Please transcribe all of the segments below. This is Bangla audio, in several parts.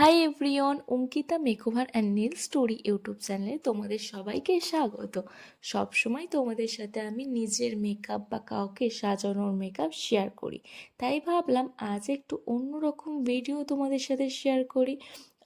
Hi everyone Ankita makeover and Neel story YouTube চ্যানেলে তোমাদের সবাইকে স্বাগত। সব সময় তোমাদের সাথে আমি নিজের মেকআপ বা কাউকে সাজানোর মেকআপ শেয়ার করি। তাই ভাবলাম আজ একটু অন্যরকম ভিডিও তোমাদের সাথে শেয়ার করি।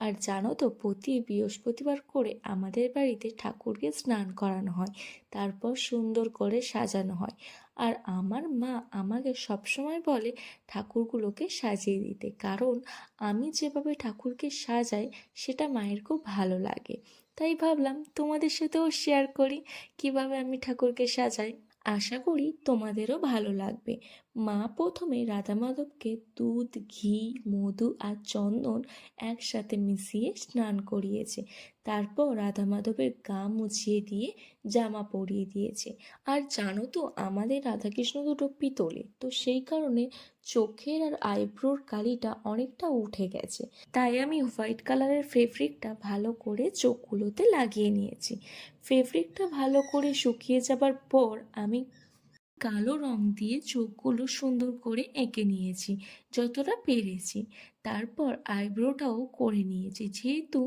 আর জানো তো, প্রতি বৃহস্পতিবার করে আমাদের বাড়িতে ঠাকুরকে স্নান করানো হয়। তারপর সুন্দর করে সাজানো হয়। আর আমার মা আমাকে সবসময় বলে ঠাকুরগুলোকে সাজিয়ে দিতে। কারণ আমি যেভাবে ঠাকুরকে সাজাই, সেটা মায়ের খুব ভালো লাগে। তাই ভাবলাম তোমাদের সাথেও শেয়ার করি। কীভাবে আমি ঠাকুরকে সাজাই? আশা করি তোমাদেরও ভালো লাগবে। মা প্রথমে রাধা মাধবকে দুধ, ঘি, মধু আর চন্দন একসাথে মিশিয়ে স্নান করিয়েছে। তারপর রাধা মাধবের গা মুছিয়ে দিয়ে জামা পরিয়ে দিয়েছে। আর জানো তো, আমাদের রাধাকৃষ্ণ দুটো পিতলে, তো সেই কারণে চোখের আর আইব্রোর কালিটা অনেকটা উঠে গেছে। তাই আমি হোয়াইট কালারের ফেব্রিকটা ভালো করে চোখগুলোতে লাগিয়ে নিয়েছি। ফেব্রিকটা ভালো করে শুকিয়ে যাবার পর আমি কালো রং দিয়ে চোখগুলো সুন্দর করে এঁকে নিয়েছি, যতটা পেরেছি। তারপর আইব্রোটাও করে নিয়েছি। যেহেতু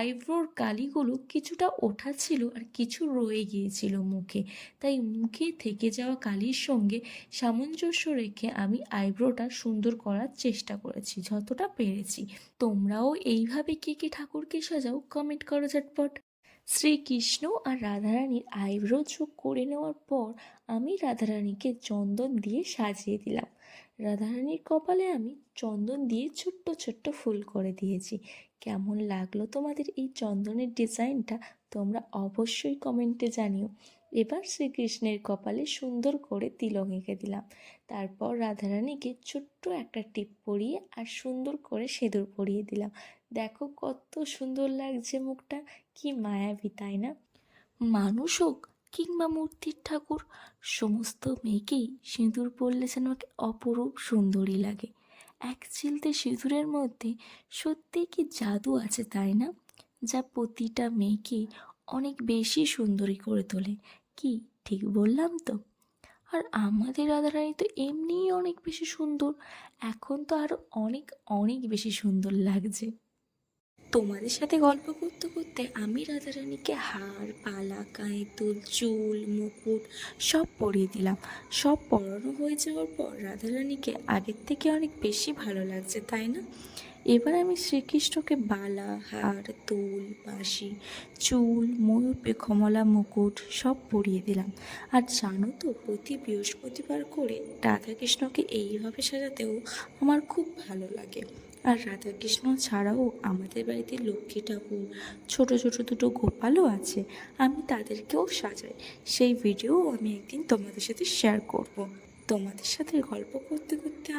আইব্রোর কালিগুলো কিছুটা ওঠা ছিল আর কিছু রয়ে গিয়েছিল মুখে, তাই মুখে থেকে যাওয়া কালির সঙ্গে সামঞ্জস্য রেখে আমি আইব্রোটা সুন্দর করার চেষ্টা করেছি, যতটা পেরেছি। তোমরাও এইভাবে কে কে ঠাকুরকে সাজাও কমেন্ট করো ঝটপট। শ্রীকৃষ্ণ আর রাধারানীর আইব্রো যোগ করে নেওয়ার পর আমি রাধারানীকে চন্দন দিয়ে সাজিয়ে দিলাম। রাধারানীর কপালে আমি চন্দন দিয়ে ছোট্ট ছোট্ট ফুল করে দিয়েছি। কেমন লাগল তোমাদের এই চন্দনের ডিজাইনটা তোমরা অবশ্যই কমেন্টে জানিও। এবার শ্রীকৃষ্ণের কপালে সুন্দর করে তিলক এঁকে দিলাম। তারপর রাধারানীকে ছোট্ট একটা টিপ পরিয়ে আর সুন্দর করে সিঁদুর পরিয়ে দিলাম। দেখো কত সুন্দর লাগছে মুখটা, কি মায়াবী, তাই না? মানুষ হোক কিংবা মূর্তির ঠাকুর, সমস্ত মেয়েকেই সিঁদুর পরলে যেন অপরূপ সুন্দরী লাগে। এক চিলতে সিঁদুরের মধ্যে সত্যি কি জাদু আছে, তাই না? যা প্রতিটা মেয়েকে অনেক বেশি সুন্দরী করে তোলে। কি? ঠিক বললাম তো। আর আমাদের রাধারানী তো এমনিই অনেক বেশি সুন্দর। এখন তো আরও অনেক অনেক বেশি সুন্দর লাগছে। তোমাদের সাথে গল্প করতে করতে আমি রাধারানীকে হার, পালা, গায়ে চুল, মুকুট সব পরিয়ে দিলাম। সব পরানো হয়ে যাওয়ার পর রাধারানীকে আগের থেকে অনেক বেশি ভালো লাগছে, তাই না? এবার আমি শ্রীকৃষ্ণকে বালা হার দুল, বাঁশি, চুল, ময়ূর পেখমলা মুকুট সব পরিয়ে দিলাম। আর জানো তো, প্রতি বৃহস্পতিবার করে রাধাকৃষ্ণকে এইভাবে সাজাতেও আমার খুব ভালো লাগে। আর রাধাকৃষ্ণ ছাড়াও আমাদের বাড়িতে লক্ষ্মী ঠাকুর, ছোট ছোট দুটো গোপালও আছে, আমি তাদেরকেও সাজাই। সেই ভিডিও আমি একদিন তোমাদের সাথে শেয়ার করব। তোমাদের সাথে গল্প করতে করতে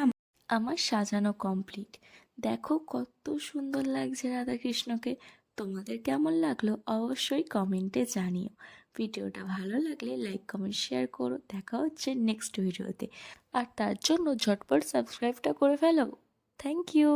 আমার সাজানো কমপ্লিট দেখো কত সুন্দর লাগছে রাধাকৃষ্ণকে। তোমাদের কেমন লাগল অবশ্যই কমেন্টে জানিও। ভিডিওটা ভালো লাগলে লাইক কমেন্ট শেয়ার করো। দেখা হচ্ছে নেক্সট ভিডিওতে আর তার জন্য ঝটপট সাবস্ক্রাইবটা করে ফেলো। Thank you